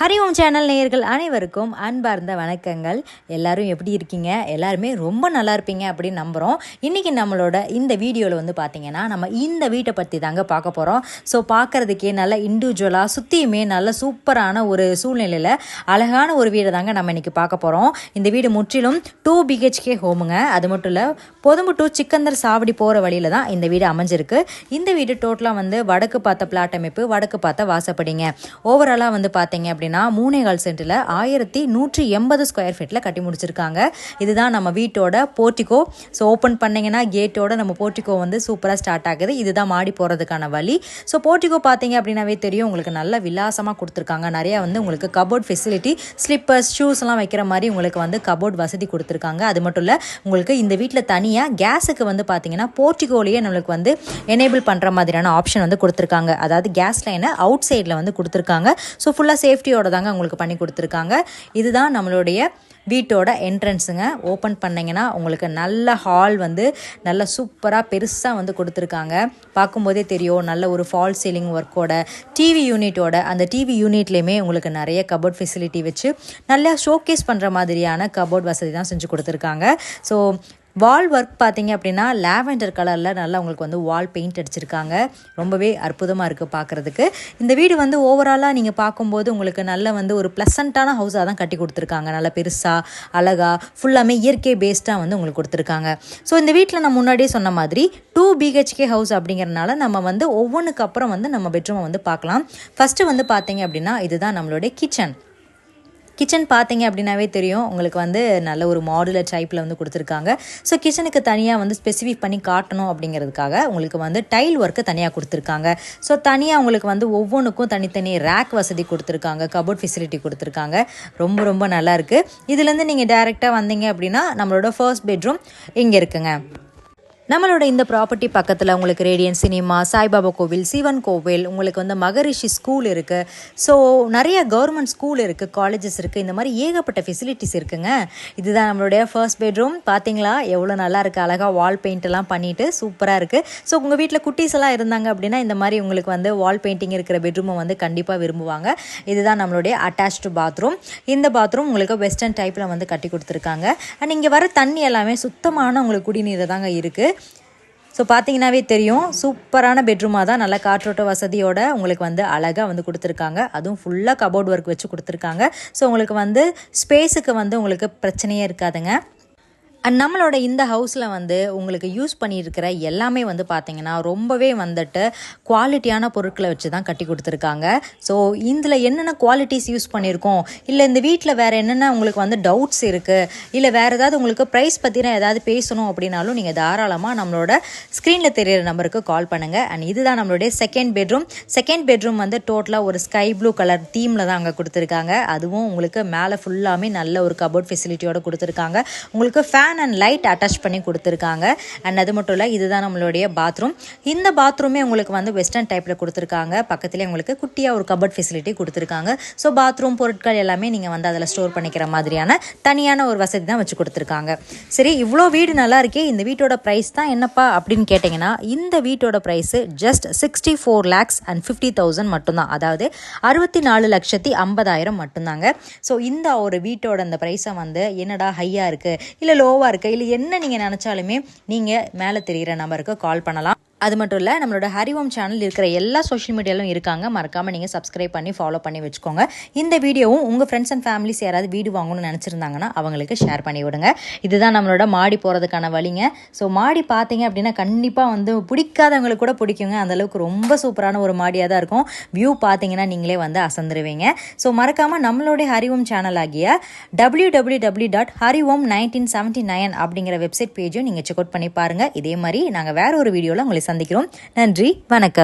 Hariom channel நேயர்கள் அனைவருக்கும் அன்பார்ந்த வணக்கங்கள். எல்லாரும் எப்படி இருக்கீங்க? எல்லாருமே ரொம்ப நல்லா இருப்பீங்க அப்படின்னு நம்புகிறோம் இன்றைக்கி நம்மளோட இந்த வீடியோவில் வந்து பார்த்தீங்கன்னா நம்ம இந்த வீட்டை பற்றி தாங்க பார்க்க போகிறோம் ஸோ பார்க்குறதுக்கே நல்ல இண்டிவிஜுவலாக சுற்றியுமே நல்ல சூப்பரான ஒரு சூழ்நிலையில் அழகான ஒரு வீடை தாங்க நம்ம இன்றைக்கி பார்க்க போகிறோம் இந்த வீடு முற்றிலும் டூ பிஹெச்கே ஹோமுங்க. அது மட்டும் இல்லை பொதும்பு டூ சிக்கந்தர் சாவடி போகிற வழியில் தான் இந்த வீடு அமைஞ்சிருக்கு. இந்த வீடு டோட்டலாக வந்து வடக்கு பார்த்த பிளாட் அமைப்பு வடக்கு பார்த்த வாசப்படிங்க. ஓவராலாக வந்து பார்த்தீங்க அப்படின்னு மூணே கால் சென்ட்டில் ஆயிரத்தி நூற்றி எண்பது ஸ்கொயர் ஃபீட்டில் கட்டி முடிச்சிருக்காங்க. இதுதான் நம்ம வீட்டோட போர்ட்டிகோ ஸோ ஓப்பன் பண்ணிங்கன்னா கேட்டோட நம்ம போர்ட்டிகோ வந்து சூப்பராக ஸ்டார்ட் ஆகுது. இதுதான் மாடி போகிறதுக்கான வழி. ஸோ போர்ட்டிகோ பார்த்தீங்க அப்படின்னாவே தெரியும். உங்களுக்கு நல்ல விலாசமாக கொடுத்துருக்காங்க. நிறையா வந்து உங்களுக்கு கபோர்ட் ஃபெசிலிட்டி ஸ்லிப்பர்ஸ் ஷூஸ்லாம் வைக்கிற மாதிரி உங்களுக்கு வந்து கபோர்ட் வசதி கொடுத்துருக்காங்க. அது மட்டும் இல்லை உங்களுக்கு இந்த வீட்டில் தனியாக கேஸுக்கு வந்து பார்த்தீங்கன்னா போர்ட்டிகோலேயே நம்மளுக்கு வந்து எனேபிள் பண்ணுற மாதிரியான ஆப்ஷன் வந்து கொடுத்துருக்காங்க. அதாவது கேஸ் லைனை அவுட் சைடில் வந்து கொடுத்துருக்காங்க. ஸோ ஃபுல்லாக சேஃப்டியோட தாங்க உங்களுக்கு பண்ணி கொடுத்துருக்காங்க. இதுதான் நம்மளுடைய வீட்டோட என்ட்ரன்ஸுங்க ஓப்பன் பண்ணிங்கன்னா உங்களுக்கு நல்ல ஹால் வந்து நல்ல சூப்பராக பெருசாக வந்து கொடுத்துருக்காங்க. பார்க்கும்போதே தெரியும் நல்ல ஒரு ஃபால் சீலிங் ஒர்க்கோட டிவி யூனிட்டோட அந்த டிவி யூனிட்லேயுமே உங்களுக்கு நிறைய கபோர்ட் ஃபெசிலிட்டி வச்சு நல்லா ஷோகேஸ் பண்ணுற மாதிரியான கபோர்ட் வசதி தான் செஞ்சு கொடுத்துருக்காங்க. ஸோ வால் ஒர்க் பார்த்தீங்க அப்படின்னா லாவெண்டர் கலரில் நல்லா உங்களுக்கு வந்து வால் பெயிண்ட் அடிச்சிருக்காங்க. ரொம்பவே அற்புதமாக இருக்குது பார்க்குறதுக்கு இந்த வீடு வந்து ஓவராலாக நீங்கள் பார்க்கும்போது உங்களுக்கு நல்ல வந்து ஒரு ப்ளசண்ட்டான ஹவுஸாக தான் கட்டி கொடுத்துருக்காங்க. நல்லா பெருசாக அழகாக ஃபுல்லாமே இயற்கை பேஸ்டாக வந்து உங்களுக்கு கொடுத்துருக்காங்க. ஸோ இந்த வீட்டில் நான் முன்னாடியே சொன்ன மாதிரி டூ பிஹெச்கே ஹவுஸ் அப்படிங்கிறனால நம்ம வந்து ஒவ்வொன்றுக்கு அப்புறம் வந்து நம்ம பெட்ரூமை வந்து பார்க்கலாம். ஃபஸ்ட்டு வந்து பார்த்தீங்க அப்படின்னா இதுதான் நம்மளுடைய கிச்சன் கிச்சன் பார்த்தீங்க அப்படின்னாவே தெரியும். உங்களுக்கு வந்து நல்ல ஒரு மாடுலர் டைப்பில் வந்து கொடுத்துருக்காங்க. ஸோ கிச்சனுக்கு தனியாக வந்து ஸ்பெசிஃபிக் பண்ணி காட்டணும் அப்படிங்கிறதுக்காக உங்களுக்கு வந்து டைல் ஒர்க்கு தனியாக கொடுத்துருக்காங்க. ஸோ தனியாக உங்களுக்கு வந்து ஒவ்வொன்றுக்கும் தனித்தனி ரேக் வசதி கொடுத்துருக்காங்க. கபோர்ட் ஃபெசிலிட்டி கொடுத்துருக்காங்க. ரொம்ப ரொம்ப நல்லாயிருக்கு இதுலேருந்து நீங்கள் டேரெக்டாக வந்தீங்க அப்படின்னா நம்மளோட ஃபர்ஸ்ட் பெட்ரூம் இங்கே இருக்குங்க. நம்மளோட இந்த ப்ராப்பர்ட்டி பக்கத்தில் உங்களுக்கு ரேடியன் சினிமா சாய்பாபா கோவில் சிவன் கோவில் உங்களுக்கு வந்து மகரிஷி ஸ்கூல் இருக்குது ஸோ நிறைய கவர்மெண்ட் ஸ்கூல் இருக்குது காலேஜஸ் இருக்குது இந்த மாதிரி ஏகப்பட்ட ஃபெசிலிட்டிஸ் இருக்குங்க. இதுதான் நம்மளுடைய ஃபர்ஸ்ட் பெட்ரூம் பார்த்தீங்களா எவ்வளோ நல்லா இருக்குது அழகாக வால் பெயிண்ட் எல்லாம் பண்ணிட்டு சூப்பராக இருக்குது ஸோ உங்கள் வீட்டில் குட்டீஸ் எல்லாம் இருந்தாங்க அப்படின்னா இந்த மாதிரி உங்களுக்கு வந்து வால் பெயிண்டிங் இருக்கிற பெட்ரூமை வந்து கண்டிப்பாக விரும்புவாங்க. இதுதான் நம்மளுடைய அட்டாச்டு பாத்ரூம் இந்த பாத்ரூம் உங்களுக்கு வெஸ்டர்ன் டைப்பில் வந்து கட்டி கொடுத்துருக்காங்க. அண்ட் இங்கே வர தண்ணி எல்லாமே சுத்தமான உங்களுக்கு குடிநீர் தாங்க இருக்குது ஸோ பார்த்தீங்கன்னாவே தெரியும் சூப்பரான பெட்ரூமாக தான் நல்ல காற்றோட்ட வசதியோட உங்களுக்கு வந்து அழகாக வந்து கொடுத்துருக்காங்க. அதுவும் ஃபுல்லாக கபோர்ட் ஒர்க் வச்சு கொடுத்துருக்காங்க. ஸோ உங்களுக்கு வந்து ஸ்பேஸுக்கு வந்து உங்களுக்கு பிரச்சனையே இருக்காதுங்க. அண்ட் நம்மளோட இந்த ஹவுஸில் வந்து உங்களுக்கு யூஸ் பண்ணியிருக்கிற எல்லாமே வந்து பார்த்தீங்கன்னா ரொம்பவே வந்துட்டு குவாலிட்டியான பொருட்களை வச்சு தான் கட்டி கொடுத்துருக்காங்க. ஸோ இதில் என்னென்ன குவாலிட்டிஸ் யூஸ் பண்ணியிருக்கோம்? இல்லை இந்த வீட்டில் வேறு என்னென்ன உங்களுக்கு வந்து டவுட்ஸ் இருக்குது இல்லை வேறு ஏதாவது உங்களுக்கு ப்ரைஸ் பற்றின ஏதாவது பேசணும் அப்படின்னாலும் நீங்கள் தாராளமாக நம்மளோட ஸ்க்ரீனில் தெரியிற நம்பருக்கு கால் பண்ணுங்கள் அண்ட் இதுதான் நம்மளுடைய செகண்ட் பெட்ரூம் செகண்ட் பெட்ரூம் வந்து டோட்டலாக ஒரு ஸ்கை ப்ளூ கலர் தீமில் தான் அங்கே கொடுத்துருக்காங்க. அதுவும் உங்களுக்கு மேலே ஃபுல்லாமே நல்ல ஒரு கபோர்ட் ஃபெசிலிட்டியோடு கொடுத்துருக்காங்க. உங்களுக்கு ஃபேன் அண்ட் லைட் அட்டாச் பண்ணி கொடுத்துருக்காங்க. அண்ட் அது மட்டும் இல்லை இதுதான் நம்மளுடைய பாத்ரூம் இந்த பாத்ரூமே உங்களுக்கு வந்து வெஸ்டர்ன் டைப்பில் கொடுத்துருக்காங்க. பக்கத்துலேயே உங்களுக்கு குட்டியாக ஒரு கபட் ஃபெசிலிட்டி கொடுத்துருக்காங்க. ஸோ பாத்ரூம் பொருட்கள் எல்லாமே நீங்கள் வந்து அதில் ஸ்டோர் பண்ணிக்கிற மாதிரியான தனியான ஒரு வசதி தான் வச்சு கொடுத்துருக்காங்க. சரி இவ்வளோ வீடு நல்லா இருக்கே இந்த வீட்டோட ப்ரைஸ் தான் என்னப்பா அப்படின்னு கேட்டிங்கன்னா இந்த வீட்டோட price just sixty four lakhs and fifty thousand மட்டும்தான். அதாவது அறுபத்தி நாலு லட்சத்தி ஐம்பதாயிரம் மட்டும்தாங்க. ஸோ இந்த ஒரு வீட்டோட அந்த ப்ரைஸை வந்து என்னடா ஹையாக இருக்குது இல்லை லோவாக இருக்குது இல்லை என்ன நீங்கள் நினச்சாலுமே நீங்கள் மேலே தெரிகிற நம்பருக்கு கால் பண்ணலாம். அது மட்டும் இல்லை நம்மளோட ஹரிவோம் சேனல் இருக்கிற எல்லா சோஷியல் மீடியாலும் இருக்காங்க. மறக்காமல் நீங்கள் சப்ஸ்கிரைப் பண்ணி ஃபாலோ பண்ணி வச்சுக்கோங்க. இந்த வீடியோவும் உங்கள் ஃப்ரெண்ட்ஸ் அண்ட் ஃபேமிலிஸ் யாராவது வீடு வாங்கணும்னு நினச்சிருந்தாங்கன்னா அவங்களுக்கு ஷேர் பண்ணி விடுங்க. இதுதான் நம்மளோட மாடி போகிறதுக்கான வழிங்க. ஸோ மாடி பார்த்தீங்க அப்படின்னா கண்டிப்பாக வந்து பிடிக்காதவங்களுக்கு கூட பிடிக்குங்க. அந்தளவுக்கு ரொம்ப சூப்பரான ஒரு மாடியாக தான் இருக்கும். வியூ பார்த்தீங்கன்னா நீங்களே வந்து அசந்துருவீங்க. ஸோ மறக்காமல் நம்மளுடைய ஹரிவோம் சேனல் ஆகிய W W W dot Hariom nineteen seventy nine அப்படிங்கிற வெப்சைட் பேஜும் நீங்கள் செக் அவுட் பண்ணி பாருங்கள் இதே மாதிரி நாங்கள் வேறு ஒரு வீடியோவில் உங்களை சந்திக்கிறோம். நன்றி வணக்கம்.